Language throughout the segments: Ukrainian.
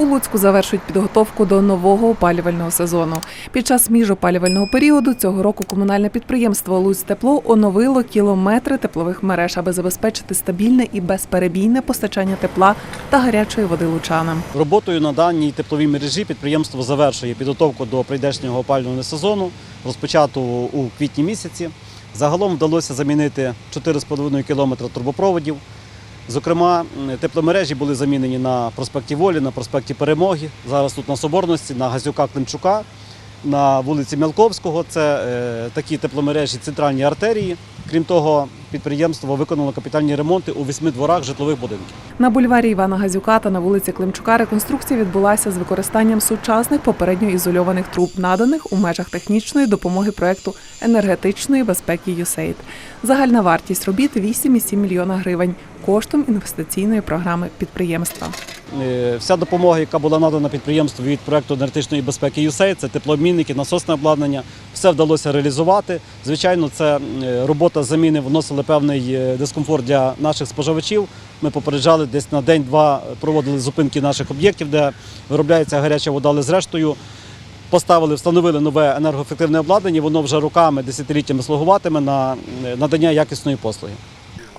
У Луцьку завершують підготовку до нового опалювального сезону. Під час міжопалювального періоду цього року комунальне підприємство «Луцьтепло» оновило кілометри теплових мереж, аби забезпечити стабільне і безперебійне постачання тепла та гарячої води лучанам. Роботою на даній тепловій мережі підприємство завершує підготовку до прийдешнього опалювального сезону, розпочату у квітні місяці. Загалом вдалося замінити 4,5 кілометри трубопроводів. Зокрема, тепломережі були замінені на проспекті Волі, на проспекті Перемоги, зараз тут на Соборності, на Газюка Климчука, на вулиці Мялковського. Це е, такі тепломережі центральні артерії. Крім того, підприємство виконало капітальні ремонти у восьми дворах житлових будинків. На бульварі Івана Газюка та на вулиці Климчука реконструкція відбулася з використанням сучасних попередньо ізольованих труб, наданих у межах технічної допомоги проекту енергетичної безпеки «ЮСЕЙД». Загальна вартість робіт 8,7 мільйона гривень коштом інвестиційної програми підприємства. Е, Вся допомога, яка була надана підприємству від проекту енергетичної безпеки «ЮСЕЙ», це теплообмінники, насосне обладнання, все вдалося реалізувати. Звичайно, це робота заміни вносила певний е, дискомфорт для наших споживачів. Ми попереджали десь на день-два проводили зупинки наших об'єктів, де виробляється гаряча вода, але зрештою поставили, встановили нове енергоефективне обладнання. Воно вже роками, десятиліттями слугуватиме на надання якісної послуги.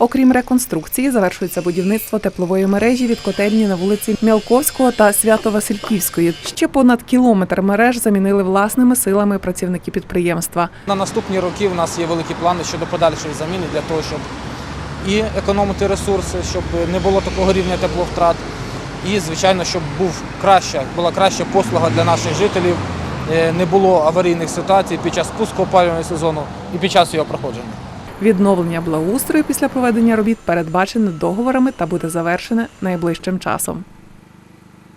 Окрім реконструкції, завершується будівництво теплової мережі від котельні на вулиці Мялковського та Свято-Васильківської. Ще понад кілометр мереж замінили власними силами працівники підприємства. На наступні роки в нас є великі плани щодо подальшої заміни для того, щоб і економити ресурси, щоб не було такого рівня тепловтрат, і, звичайно, щоб був краща, була краща послуга для наших жителів, е, не було аварійних ситуацій під час спуску опалювального сезону і під час його проходження. Відновлення благоустрою після проведення робіт передбачене договорами та буде завершене найближчим часом.